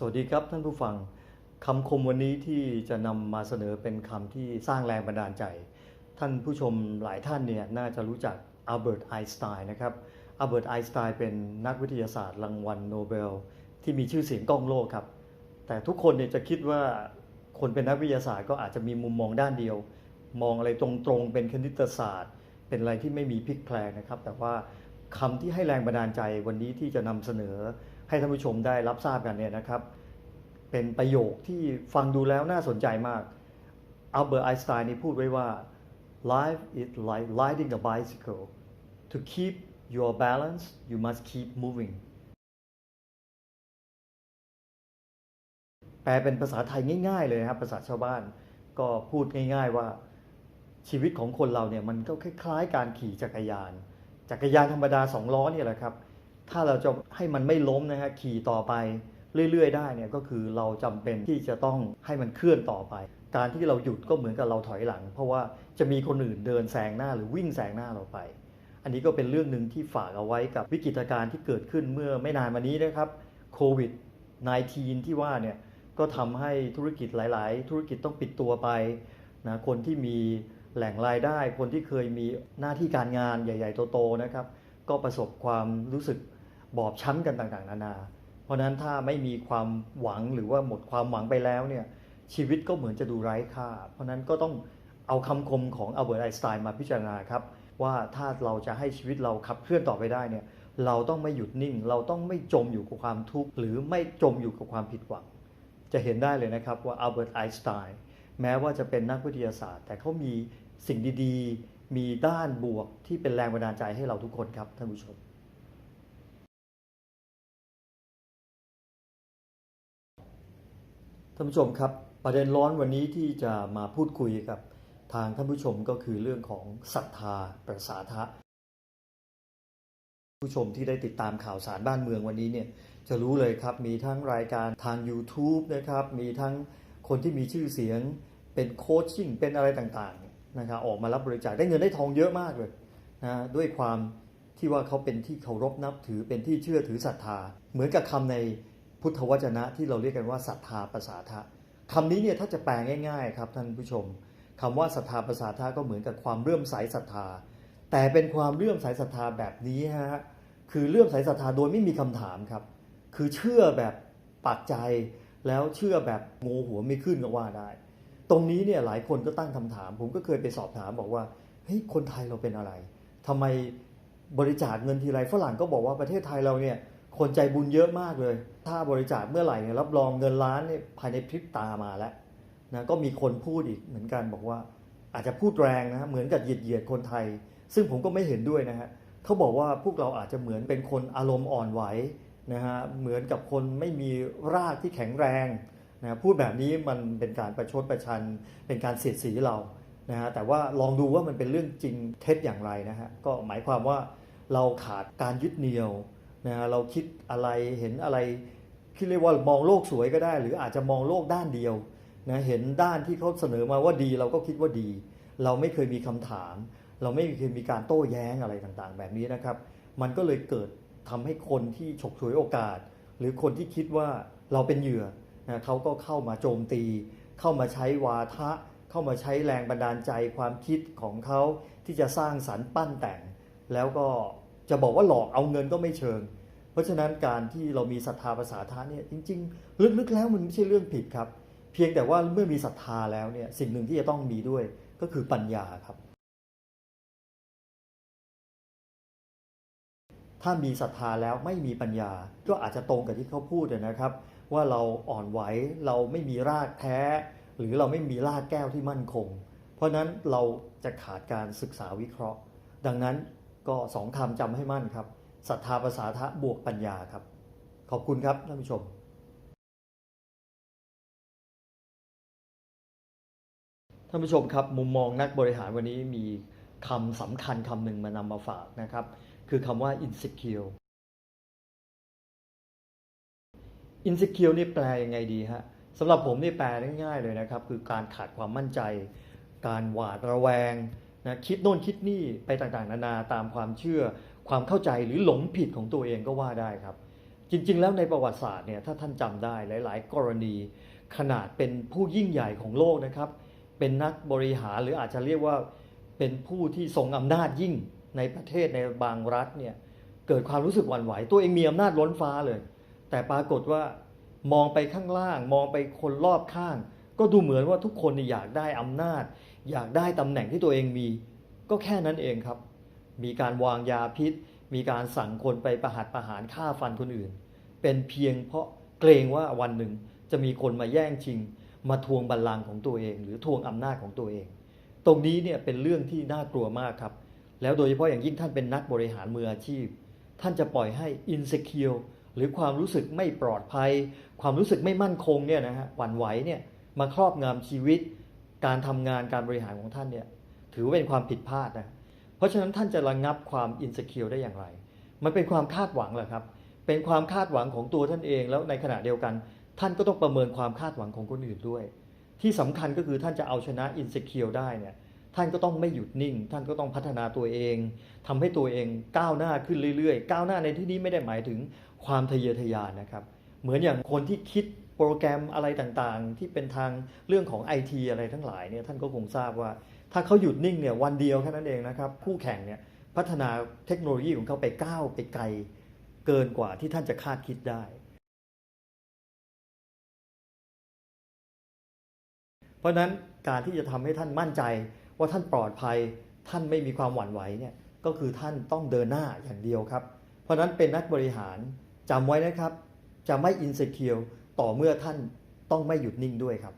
สวัสดีครับท่านผู้ฟังคำคมวันนี้ที่จะนำมาเสนอเป็นคำที่สร้างแรงบันดาลใจ ท่านผู้ชมหลายท่านเนี่ยน่าจะรู้จักอัลเบิร์ตไอน์สไตน์นะครับอัลเบิร์ตไอน์สไตน์เป็นนักวิทยาศาสตร์รางวัลโนเบล ที่มีชื่อเสียงก้องโลกครับ แต่ทุกคนเนี่ยจะคิดว่าคนเป็นนักวิทยาศาสตร์ก็อาจจะมีมุมมองด้านเดียว มองอะไรตรงๆ เป็นคณิตศาสตร์ เป็นอะไรที่ไม่มีพลิกแพลงนะครับ แต่ว่าคำที่ให้แรงบันดาลใจวันนี้ที่จะนำเสนอ ให้ท่านผู้ชมได้รับทราบกันเนี่ยนะครับ เป็นประโยคที่ฟังดูแล้วน่าสนใจมากอัลเบิร์ตไอน์สไตน์นี่พูดไว้ว่า life is like riding a bicycle to keep your balance you must keep moving แปลเป็นภาษาไทยง่ายๆเลยนะครับ ภาษาชาวบ้านก็พูดง่ายๆว่าชีวิตของคนเราเนี่ยมันก็คล้ายๆ การขี่จักรยาน จักรยานธรรมดาสองล้อเนี่ยแหละครับ ถ้าเราจะให้มันไม่ล้มนะฮะขี่ต่อไปเรื่อยๆ ได้เนี่ยก็คือเราจำเป็นที่จะต้องให้มันเคลื่อนต่อไป การที่เราหยุดก็เหมือนกับเราถอยหลัง เพราะว่าจะมีคนอื่นเดินแซงหน้าหรือวิ่งแซงหน้าเราไป อันนี้ก็เป็นเรื่องหนึ่งที่ฝากเอาไว้กับวิกฤตการณ์ที่เกิดขึ้นเมื่อไม่นานมานี้นะครับโควิด -19 ที่ว่าเนี่ยก็ทำให้ธุรกิจหลาย ๆ ธุรกิจต้องปิดตัวไปนะคนที่มีแหล่งรายได้ คนที่เคยมีหน้าที่การงานใหญ่ ๆ โต ๆ นะครับ ก็ประสบความรู้สึก บอบช้ำกันต่างๆ นานา เพราะนั้นถ้าไม่มีความหวังหรือว่าหมดความหวังไปแล้วเนี่ยชีวิตก็เหมือนจะดูไร้ค่า เพราะนั้นก็ต้องเอาคำคมของอัลเบิร์ตไอน์สไตน์มาพิจารณาครับ ว่าถ้าเราจะให้ชีวิตเราขับเคลื่อนต่อไปได้เนี่ยเราต้องไม่หยุดนิ่ง เราต้องไม่จมอยู่กับความทุกข์หรือไม่จมอยู่กับความผิดหวัง จะเห็นได้เลยนะครับว่าอัลเบิร์ตไอน์สไตน์แม้ว่าจะเป็นนักวิทยาศาสตร์ แต่เขามีสิ่งดีๆ มีด้านบวกที่เป็นแรงบันดาลใจให้เราทุกคนครับท่านผู้ชม ท่านผู้ชมครับประเด็นร้อนวันนี้ที่จะมาพูดคุยกับทางท่านผู้ชมก็คือเรื่องของศรัทธาประสาทะผู้ชมที่ได้ติดตามข่าวสารบ้านเมืองวันนี้เนี่ยจะรู้เลยครับมีทั้งรายการทาง YouTube นะครับมีทั้งคนที่มีชื่อเสียงเป็นโคชชิ่งเป็นอะไรต่างๆนะครับออกมารับบริจาคได้เงินได้ทองเยอะมากเลยนะด้วยความที่ว่าเขาเป็นที่เคารพนับถือเป็นที่เชื่อถือศรัทธาเหมือนกับคำใน พุทธวจนะที่เราเรียกกันว่าศรัทธาประสาทะคำนี้เนี่ยถ้าจะแปลง่าย ๆ ครับท่านผู้ชมคำว่าศรัทธาประสาทะก็เหมือนกับความเลื่อมใสศรัทธา แต่เป็นความเลื่อมใสศรัทธาแบบนี้ฮะคือเลื่อมใสศรัทธาโดยไม่มีคำถามครับ คือเชื่อแบบปักใจแล้วเชื่อแบบโงหัวไม่ขึ้นก็ว่าได้ ตรงนี้เนี่ยหลายคนก็ตั้งคำถาม ผมก็เคยไปสอบถามบอกว่าเฮ้ยคนไทยเราเป็นอะไรทำไมบริจาคเงินทีไรฝรั่งก็บอกว่าประเทศไทยเราเนี่ย คนใจบุญเยอะมากเลย ถ้าบริจาคเมื่อไหร่เนี่ยรับรองเงินล้านเนี่ยภายในพริบตามาแล้วนะก็มีคนพูดอีกเหมือนกันบอกว่า อาจจะพูดแรงนะฮะเหมือนกับเหยียดเหยียดคนไทย ซึ่งผมก็ไม่เห็นด้วยนะฮะเขาบอกว่าพวกเราอาจจะเหมือนเป็นคนอารมณ์อ่อนไหวนะฮะเหมือนกับคนไม่มีรากที่แข็งแรงนะพูดแบบนี้มันเป็นการประชดประชัน เป็นการเสียดสีเรานะฮะแต่ว่าลองดูว่ามันเป็นเรื่องจริงเท็จอย่างไรนะฮะก็หมายความว่าเราขาดการยึดเหนี่ยว นะฮะเราคิดอะไรเห็นอะไรที่เรียกว่ามองโลกสวยก็ได้ หรืออาจจะมองโลกด้านเดียวนะเห็นด้านที่เขาเสนอมาว่าดีเราก็คิดว่าดี เราไม่เคยมีคำถาม เราไม่เคยมีการโต้แย้งอะไรต่างๆ แบบนี้นะครับ มันก็เลยเกิดทำให้คนที่ฉกฉวยโอกาส หรือคนที่คิดว่าเราเป็นเหยื่อนะเขาก็เข้ามาโจมตี เข้ามาใช้วาทะ เข้ามาใช้แรงบันดาลใจความคิดของเขาที่จะสร้างสรรค์ปั้นแต่ง แล้วก็ จะบอกว่าหลอกเอาเงินก็ไม่เชิง เพราะฉะนั้นการที่เรามีศรัทธาภาษาทะเนี่ยจริง ๆ ลึกๆแล้วมันไม่ใช่เรื่องผิดครับ เพียงแต่ว่าเมื่อมีศรัทธาแล้วเนี่ยสิ่งหนึ่งที่จะต้องมีด้วยก็คือปัญญาครับ ถ้ามีศรัทธาแล้วไม่มีปัญญา ก็อาจจะตรงกับที่เขาพูดนะครับ ว่าเราอ่อนไหวเราไม่มีรากแท้ หรือเราไม่มีรากแก้วที่มั่นคง เพราะนั้นเราจะขาดการศึกษาวิเคราะห์ ดังนั้น ก็สองคำจำให้มั่นครับศรัทธาภาษาทะบวกปัญญาครับ ขอบคุณครับท่านผู้ชมท่านผู้ชมครับมุมมองนักบริหารวันนี้มีคำสำคัญคำหนึ่งมานำมาฝากนะครับ คือคำว่า insecure insecure นี่แปลยังไงดีฮะสำหรับผมนี่แปลง่ายๆเลยนะครับ คือการขาดความมั่นใจ การหวาดระแวง นะคิดโน่นคิดนี่ไปต่างๆ นานาตามความเชื่อ ความเข้าใจหรือหลงผิดของตัวเองก็ว่าได้ครับ จริงๆ แล้วในประวัติศาสตร์เนี่ยถ้าท่านจำได้หลายๆ กรณี ขนาดเป็นผู้ยิ่งใหญ่ของโลกนะครับ เป็นนักบริหารหรืออาจจะเรียกว่าเป็นผู้ที่ทรงอำนาจยิ่งในประเทศในบางรัฐเนี่ยเกิดความรู้สึกหวั่นไหว ตัวเองมีอำนาจล้นฟ้าเลย แต่ปรากฏว่ามองไปข้างล่าง มองไปคนรอบข้าง ก็ดูเหมือนว่าทุกคนอยากได้อำนาจ อยากได้ตำแหน่งที่ตัวเองมี ก็แค่นั้นเองครับ มีการวางยาพิษ มีการสั่งคนไปประหัตประหารฆ่าฟันคนอื่น เป็นเพียงเพราะเกรงว่าวันหนึ่งจะมีคนมาแย่งชิง มาทวงบัลลังก์ของตัวเอง หรือทวงอำนาจของตัวเอง ตรงนี้เนี่ยเป็นเรื่องที่น่ากลัวมากครับ แล้วโดยเฉพาะอย่างยิ่งท่านเป็นนักบริหารมืออาชีพ ท่านจะปล่อยให้ insecure หรือความรู้สึกไม่ปลอดภัย ความรู้สึกไม่มั่นคงเนี่ยนะฮะหวั่นไหวเนี่ยมาครอบงำชีวิต การทำงานการบริหารของท่านเนี่ยถือว่าเป็นความผิดพลาดนะเพราะฉะนั้นท่านจะระงงับความอินส e ิ u ได้อย่างไร มันเป็นความคาดหวังเหรอครับ เป็นความคาดหวังของตัวท่านเอง แล้วในขณะเดียวกัน ท่านก็ต้องประเมินความคาดหวังของคนอื่นด้วย ที่สำคัญก็คือท่านจะเอาชนะอินส e ิ u ได้เนี่ยท่านก็ต้องไม่หยุดนิ่ง ท่านก็ต้องพัฒนาตัวเองทำให้ตัวเองก้าวหน้าขึ้นเรื่อยๆ ก้าวหน้าในที่นี้ไม่ได้หมายถึงความทะเยอทะยานนะครับ เหมือนอย่างคนที่คิด โปรแกรมอะไรต่างๆ ที่เป็นทางเรื่องของไอทีอะไรทั้งหลายเนี่ยท่านก็คงทราบว่า ถ้าเขาหยุดนิ่งเนี่ยวันเดียวแค่นั้นเองนะครับคู่แข่งเนี่ยพัฒนาเทคโนโลยีของเขาไปก้าวไปไกล เกินกว่าที่ท่านจะคาดคิดได้ เพราะนั้นการที่จะทำให้ท่านมั่นใจว่าท่านปลอดภัย ท่านไม่มีความหวั่นไหวเนี่ยก็คือท่านต้องเดินหน้าอย่างเดียวครับ เพราะนั้นเป็นนักบริหารจำไว้นะครับ จะไม่อินเ e คิว ต่อเมื่อท่านต้องไม่หยุดนิ่งด้วยครับ